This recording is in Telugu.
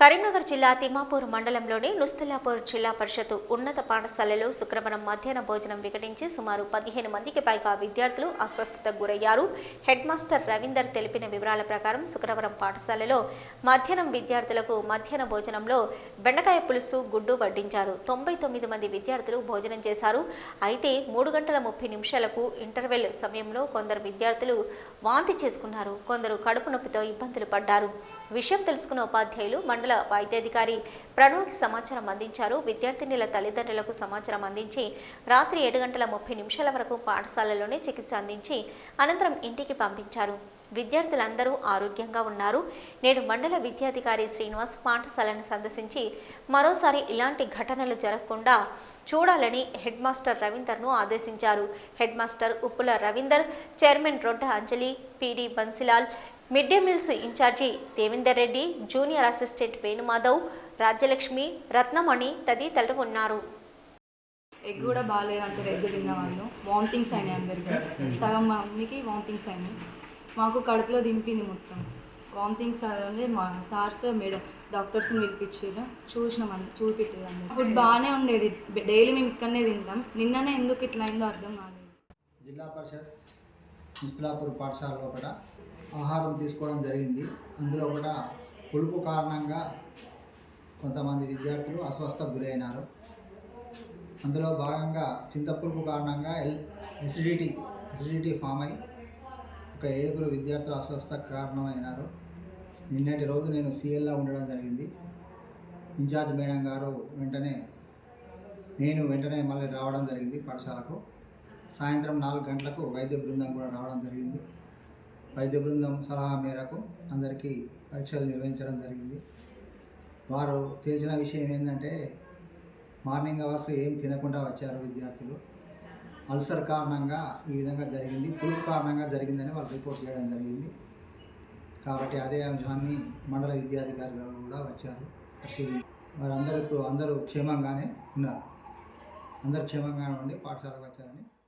కరీంనగర్ జిల్లా తిమ్మాపూర్ మండలంలోని నుస్తలాపూర్ జిల్లా పరిషత్ ఉన్నత పాఠశాలలో శుక్రవారం మధ్యాహ్న భోజనం వికటించి సుమారు పదిహేను మందికి పైగా విద్యార్థులు అస్వస్థతకు గురయ్యారు. హెడ్ మాస్టర్ రవీందర్ తెలిపిన వివరాల ప్రకారం శుక్రవారం పాఠశాలలో మధ్యాహ్నం విద్యార్థులకు మధ్యాహ్న భోజనంలో బెండకాయ పులుసు గుడ్డు వడ్డించారు. తొంభై తొమ్మిది మంది విద్యార్థులు భోజనం చేశారు. అయితే మూడు గంటల ముప్పై నిమిషాలకు ఇంటర్వెల్ సమయంలో కొందరు విద్యార్థులు వాంతి చేసుకున్నారు. కొందరు కడుపు నొప్పితో ఇబ్బందులు పడ్డారు. విషయం తెలుసుకున్న ఉపాధ్యాయులు మండల వైద్యాధికారి ప్రణవ్కి సమాచారం అందించారు. విద్యార్థినిల తల్లిదండ్రులకు సమాచారం అందించి రాత్రి ఏడు గంటల ముప్పై నిమిషాల వరకు పాఠశాలలోనే చికిత్స అందించి అనంతరం ఇంటికి పంపించారు. విద్యార్థులందరూ ఆరోగ్యంగా ఉన్నారు. నేడు మండల విద్యాధికారి శ్రీనివాస్ పాఠశాలను సందర్శించి మరోసారి ఇలాంటి ఘటనలు జరగకుండా చూడాలని హెడ్ మాస్టర్ రవీందర్ను ఆదేశించారు. Head master Uppula Ravinder chairman Rodda Anjali PD Bansilal mid day meals incharge Devender Reddy junior assistant Venumadhav Rajyalakshmi Ratnamani తదితరులు ఉన్నారు. ఎగ్ కూడా బాగాలేదు అంటారు ఎగ్ తిన్న వాళ్ళు వామిటింగ్స్ అయినాయి అందరికి. సగం మమ్మీకి వామిటింగ్స్ అయినాయి మాకు కడుపులో దింపింది మొత్తం. వామిటింగ్స్ అంటే మా సార్స్ మేడం డాక్టర్స్ని పిలిపించారు. చూసినాం అంద చూపెట్టేది ఫుడ్ బాగానే ఉండేది. డైలీ మేము ఇక్కడనే తింటాం. నిన్ననే ఎందుకు ఇట్లా అయిందో అర్థం కాలేదు. జిల్లా పరిషత్ ముస్తులాపూర్ పాఠశాల లోపల ఆహారం తీసుకోవడం జరిగింది. అందులో కూడా పులుపు కారణంగా కొంతమంది విద్యార్థులు అస్వస్థకు గురైనారు. అందులో భాగంగా చింతపులుపు కారణంగా ఎల్ ఎసిడిటీ ఎసిడిటీ ఫామ్ అయి ఒక ఏడుగురు విద్యార్థులు అస్వస్థకు కారణమైనారు. నిన్నటి రోజు నేను సీఎల్లా ఉండడం జరిగింది. ఇన్ఛార్జ్ మేడం గారు వెంటనే నేను వెంటనే మళ్ళీ రావడం జరిగింది పాఠశాలకు. సాయంత్రం నాలుగు గంటలకు వైద్య బృందం కూడా రావడం జరిగింది. వైద్య బృందం సలహా మేరకు అందరికీ పరీక్షలు నిర్వహించడం జరిగింది. వారు తెలిసిన విషయం ఏంటంటే మార్నింగ్ అవర్స్ ఏం తినకుండా వచ్చారు విద్యార్థులు. అల్సర్ కారణంగా ఈ విధంగా జరిగింది పులుపు కారణంగా జరిగిందని వాళ్ళు రిపోర్ట్ చేయడం జరిగింది. కాబట్టి అదే అంశాన్ని మండల విద్యాధికారి గారు కూడా వచ్చారు పరిశీలి వారందరూ ఇప్పుడు అందరూ క్షేమంగానే ఉన్నారు. అందరూ క్షేమంగానే ఉండి పాఠశాలకు వచ్చారని